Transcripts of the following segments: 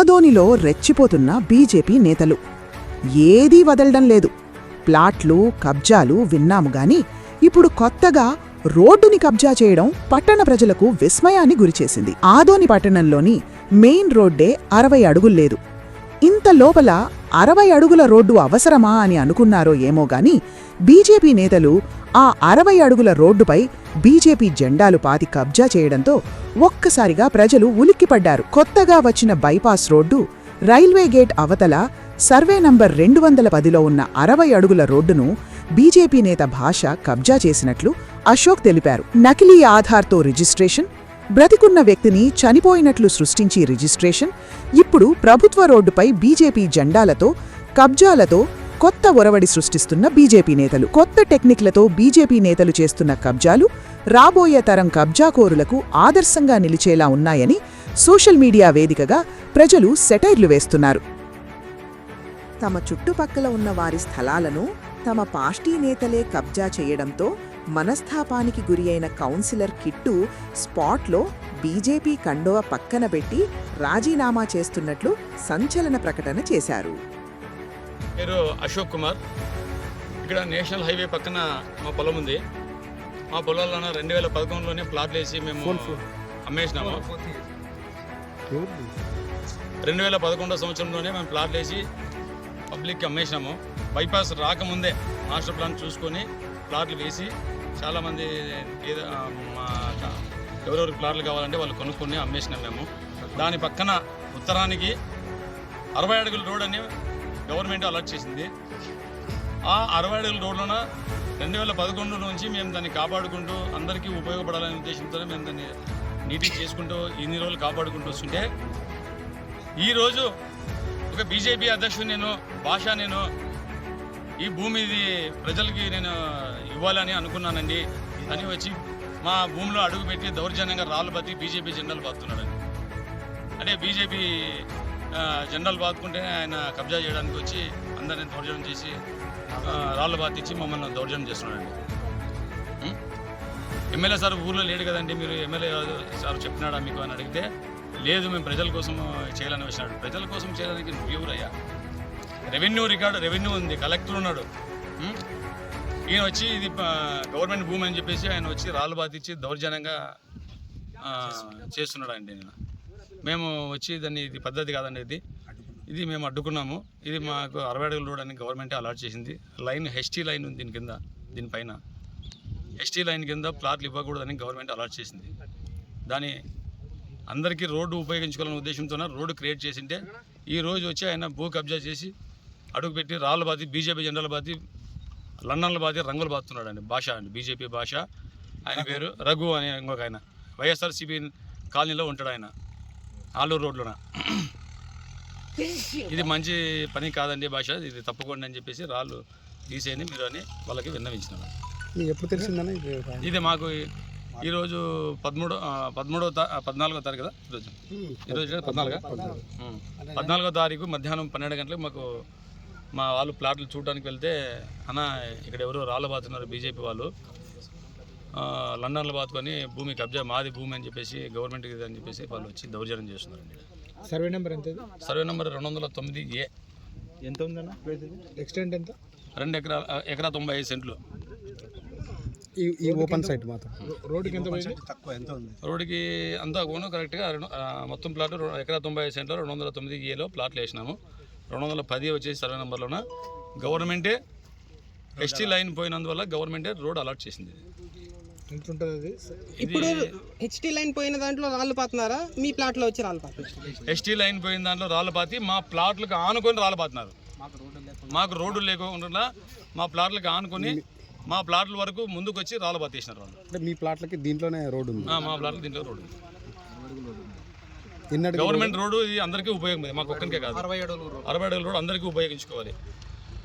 ఆదోనిలో రెచ్చిపోతున్న బీజేపీ నేతలు. ఏదీ వదలడం లేదు. ప్లాట్లు కబ్జాలు విన్నాము గాని ఇప్పుడు కొత్తగా రోడ్డుని కబ్జా చేయడం పట్టణ ప్రజలకు విస్మయాన్ని గురిచేసింది. ఆదోని పట్టణంలోని మెయిన్ రోడ్డే అరవై అడుగుల్లేదు ఇంత లోపల అరవై అడుగుల రోడ్డు అవసరమా అని అనుకున్నారో ఏమో గాని బీజేపీ నేతలు ఆ అరవై అడుగుల రోడ్డుపై బీజేపీ జెండాలు పాతి కబ్జా చేయడంతో ఒక్కసారిగా ప్రజలు ఉలిక్కిపడ్డారు. కొత్తగా వచ్చిన బైపాస్ రోడ్డు రైల్వే గేట్ అవతల సర్వే నంబర్ రెండు వందల పదిలో ఉన్న అరవై అడుగుల రోడ్డును బీజేపీ నేత భాష కబ్జా చేసినట్లు అశోక్ తెలిపారు. నకిలీ ఆధార్తో రిజిస్ట్రేషన్ బ్రతికున్న వ్యక్తిని చనిపోయినట్లు సృష్టించి రిజిస్ట్రేషన్ ఇప్పుడు ప్రభుత్వ రోడ్డుపై బీజేపీ జెండాలతో కబ్జాలతో కొత్త ఒరవడి సృష్టిస్తున్న బీజేపీ నేతలు. కొత్త టెక్నిక్లతో బీజేపీ నేతలు చేస్తున్న కబ్జాలు రాబోయే తరం కబ్జాకోరులకు ఆదర్శంగా నిలిచేలా ఉన్నాయని సోషల్ మీడియా వేదికగా ప్రజలు సెటైర్లు వేస్తున్నారు. తమ చుట్టుపక్కల ఉన్న వారి స్థలాలను తమ పార్టీ నేతలే కబ్జా చేయడంతో మనస్థాపానికి గురియైన కౌన్సిలర్ కిట్టు స్పాట్లో బీజేపీ కండోవ పక్కన పెట్టి రాజీనామా చేస్తున్నట్లు సంచలన ప్రకటన చేశారు. పేరు అశోక్ కుమార్. ఇక్కడ నేషనల్ హైవే పక్కన మా పొలం ఉంది. మా పొలాల్లో రెండు వేల పదకొండులోనే ప్లాట్లు వేసి మేము అమ్మేసినాము. రెండు వేల పదకొండో సంవత్సరంలోనే మేము ప్లాట్లు వేసి పబ్లిక్కి అమ్మేసినాము. బైపాస్ రాకముందే మాస్టర్ ప్లాన్ చూసుకొని ప్లాట్లు వేసి చాలామంది ఏదో మా ఎవరెవరికి ప్లాట్లు కావాలంటే వాళ్ళు కొనుక్కొని అమ్మేసినాం మేము. దాని పక్కన ఉత్తరానికి అరవై అడుగుల రోడ్ అని గవర్నమెంట్ అలర్ట్ చేసింది. ఆ అరవై అడుగుల రోడ్లోన రెండు వేల పదకొండు నుంచి మేము దాన్ని కాపాడుకుంటూ అందరికీ ఉపయోగపడాలనే ఉద్దేశంతో మేము దాన్ని నీట్గా చేసుకుంటూ ఇన్ని రోజులు కాపాడుకుంటూ వస్తుంటే ఈరోజు ఒక బీజేపీ అధ్యక్షుడు నేను భాష నేను ఈ భూమిది ప్రజలకి నేను ఇవ్వాలని అనుకున్నానండి. అని వచ్చి మా భూమిలో అడుగు పెట్టి దౌర్జన్యంగా రాళ్ళు బతి బీజేపీ జెండాలు బాతున్నాడండి అంటే బీజేపీ జెండాలు బాదుకుంటే ఆయన కబ్జా చేయడానికి వచ్చి అందరిని దౌర్జన్యం చేసి రాళ్ళు బాతిచ్చి మమ్మల్ని దౌర్జన్యం చేస్తున్నాడండి. ఎమ్మెల్యే సార్ ఊర్లో లేడు కదండి మీరు ఎమ్మెల్యే సార్ చెప్పినాడా మీకు అని అడిగితే లేదు మేము ప్రజల కోసం చేయాలని వచ్చినాడు ప్రజల కోసం చేయడానికి నువ్వు ఎవరయ్యా? రెవెన్యూ రికార్డు రెవెన్యూ ఉంది కలెక్టర్ ఉన్నాడు. ఈయన వచ్చి ఇది గవర్నమెంట్ భూమి అని చెప్పేసి ఆయన వచ్చి రాళ్ళు బాతిచ్చి దౌర్జన్యంగా చేస్తున్నాడు అండి నేను మేము వచ్చి దాన్ని ఇది పద్ధతి కాదండి ఇది. ఇది మేము అడ్డుకున్నాము. ఇది మాకు అరవై అడుగులు రోడ్ అని గవర్నమెంట్ అలాట్ చేసింది. లైన్ హెచ్టీ లైన్ ఉంది దీని కింద దీనిపైన. ఎస్టీ లైన్ కింద ప్లాట్లు ఇవ్వకూడదని గవర్నమెంట్ అలాట్ చేసింది. దాని అందరికీ రోడ్డు ఉపయోగించుకోవాలనే ఉద్దేశంతోనే రోడ్డు క్రియేట్ చేసింటే ఈ రోజు వచ్చి ఆయన భూ కబ్జా చేసి అడుగు పెట్టి రాళ్ళ బాతి బీజేపీ జెండాల బాతి లండన్ల బాతి రంగులు బాతున్నాడు అండి భాష అండి. బీజేపీ భాష. ఆయన పేరు రఘు అనే ఇంకొక ఆయన. వైఎస్ఆర్సీపీ కాలనీలో ఉంటాడు ఆయన. ఆలూరు రోడ్లోన ఇది మంచి పని కాదండి భాష. ఇది తప్పకుండా అని చెప్పేసి రాళ్ళు తీసేయని మీరు అని వాళ్ళకి విన్నవించినారు ఎప్పుడు ఇది? ఇది మాకు ఈరోజు పదమూడో పదమూడో పద్నాలుగో తారీఖు కదా ఈరోజు ఈరోజు పద్నాలుగా? పద్నాలుగో తారీఖు మధ్యాహ్నం పన్నెండు గంటలకు మాకు మా వాళ్ళు ప్లాట్లు చూడడానికి వెళ్తే అన్న ఇక్కడ ఎవరో రాళ్ళు బాతున్నారు బీజేపీ వాళ్ళు. ఆ, లండన్లో బాతుకొని భూమి కబ్జా మాది భూమి అని చెప్పేసి గవర్నమెంట్కి ఇది అని చెప్పేసి వాళ్ళు వచ్చి దౌర్జన్యం చేస్తున్నారండి సర్వే నెంబర్ ఎంత సర్వే నెంబర్ రెండు వందల తొమ్మిది ఏ. ఎంత ఉందన్న ఎక్స్టెంట్ ఎంత? రెండు ఎకరా ఎకరా తొంభై ఐదు సెంట్లు. ఈ ఈ ఓపెన్ సైట్ మాత్రం. రోడ్డుకి ఎంత తక్కువ ఎంత ఉంది? రోడ్డుకి అంతా కోను కరెక్ట్గా మొత్తం ప్లాట్ ఎకరా తొంభై ఐదు సెంట్లో రెండు వందల తొమ్మిది ఏలో ప్లాట్లు వేసినాము. రెండు వందల పది వచ్చేసి సర్వే నెంబర్లోన గవర్నమెంటే ఎస్టీ లైన్ పోయినందువల్ల గవర్నమెంటే రోడ్ అలాట్ చేసింది. ఎంత ఉంటుంది అది? ఇది హెచ్టీ లైన్ పోయిన దాంట్లో రాళ్ళు పాతున్నారా మీ ప్లాట్లో వచ్చి రాళ్ళు పాతున్నారు ఎస్టీ లైన్ పోయిన దాంట్లో రాళ్ళు పాతి మా ప్లాట్లకు ఆనుకొని రాళ్ళు పాతున్నారు మాకు రోడ్డు లేకుండా మా ప్లాట్లకు ఆనుకొని మా ప్లాట్ల వరకు ముందుకు వచ్చి రాళ్ళు పాతేసినారు వాళ్ళు. అంటే మీ ప్లాట్లకి దీంట్లోనే రోడ్డు ఉంది. ఆ, మా ప్లాట్లు దీంట్లో రోడ్డు ఉంది. గవర్నమెంట్ రోడ్డు ఇది అందరికీ ఉపయోగం మాకు ఒక్కరికే కాదు. అరవై అడుగుల రోడ్డు అందరికీ ఉపయోగించుకోవాలి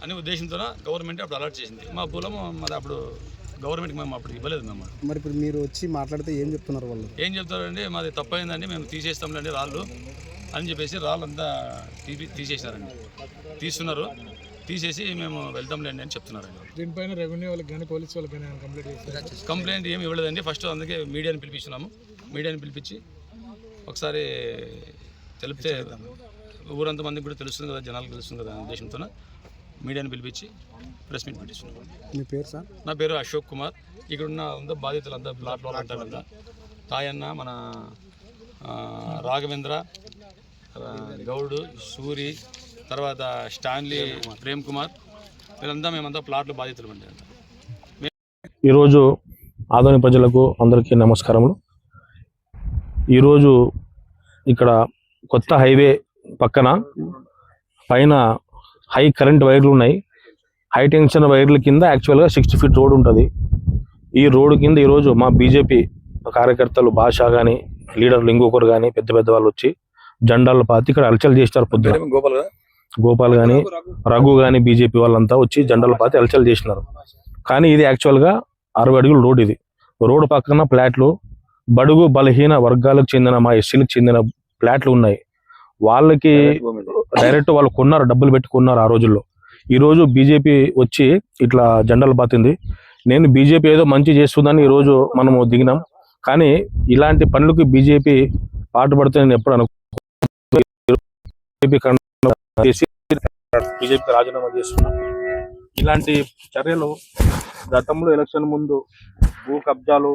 అనే ఉద్దేశంతో గవర్నమెంట్ అప్పుడు అలర్ట్ చేసింది. మా పొలం మరి అప్పుడు గవర్నమెంట్కి మేము అప్పుడు ఇవ్వలేదు మేము. మరి ఇప్పుడు మీరు వచ్చి మాట్లాడితే ఏం చెప్తున్నారు వాళ్ళు? ఏం చెప్తారండి మాది తప్పైందండి మేము తీసేస్తాంలేండి రాళ్ళు అని చెప్పేసి రాళ్ళు అంతా తీపి తీసేసినారండి. తీస్తున్నారు. తీసేసి మేము వెళ్తాంలేండి అని చెప్తున్నారండి. దీనిపైన రెవెన్యూ వాళ్ళకి కానీ పోలీస్ వాళ్ళకి కానీ కంప్లీట్ చేస్తారు కంప్లైంట్ ఏమి ఇవ్వలేదండి. ఫస్ట్ అందుకే మీడియాని పిలిపిస్తున్నాము. మీడియాని పిలిపించి ఒకసారి తెలిపితే ఊరంత మందికి కూడా తెలుస్తుంది కదా జనాలకు తెలుస్తుంది కదా అనే ఉద్దేశంతో మీడియాని పిలిపించి ప్రెస్ మీట్ పెట్టిస్తున్నాం. మీ పేరు సార్? నా పేరు అశోక్ కుమార్. ఇక్కడ ఉన్న అంతా బాధితులంతా ప్లాట్లో అంటారు కదా. తాయన్న మన ఆ, రాఘవేంద్ర గౌడు సూరి తర్వాత స్టాన్లీ ప్రేమ్ కుమార్. వీళ్ళంతా మేమంతా ప్లాట్లు బాధితులు అండి. ఈరోజు ఆదోని ప్రజలకు అందరికీ నమస్కారములు. ఈరోజు ఇక్కడ కొత్త హైవే పక్కన పైన హై కరెంట్ వైర్లు ఉన్నాయి. హై టెన్షన్ వైర్ల కింద యాక్చువల్గా సిక్స్టీ ఫీట్ రోడ్ ఉంటుంది. ఈ రోడ్డు కింద ఈరోజు మా బీజేపీ కార్యకర్తలు భాష కానీ లీడర్లు ఇంకొకరు కానీ పెద్ద పెద్ద వాళ్ళు వచ్చి జెండాలు పాతి ఇక్కడ అలచల్ చేసినారు పొద్దున. గోపాల్ కానీ రఘు కానీ బీజేపీ వాళ్ళంతా వచ్చి జెండాలు పాతి అలచల్ చేసినారు. కానీ ఇది యాక్చువల్గా అరవై అడుగుల రోడ్ ఇది. రోడ్డు పక్కన ప్లాట్లు బడుగు బలహీన వర్గాలకు చెందిన మా ఎస్సీలకు చెందిన ప్లాట్లు ఉన్నాయి. వాళ్ళకి డైరెక్ట్ వాళ్ళు కొన్నారు డబ్బులు పెట్టి కొన్నారు ఆ రోజుల్లో. ఈ రోజు బీజేపీ వచ్చి ఇట్లా జెండాలు బాతింది నేను బీజేపీ ఏదో మంచి చేస్తుందని ఈ రోజు మనము దిగినాం. కానీ ఇలాంటి పనులకు బీజేపీ పాటుపడితే నేను ఎప్పుడు అనుకో బీజేపీకి రాజీనామా చేస్తున్నా. ఇలాంటి చర్యలు గతంలో ఎలక్షన్ ముందు భూ కబ్జాలు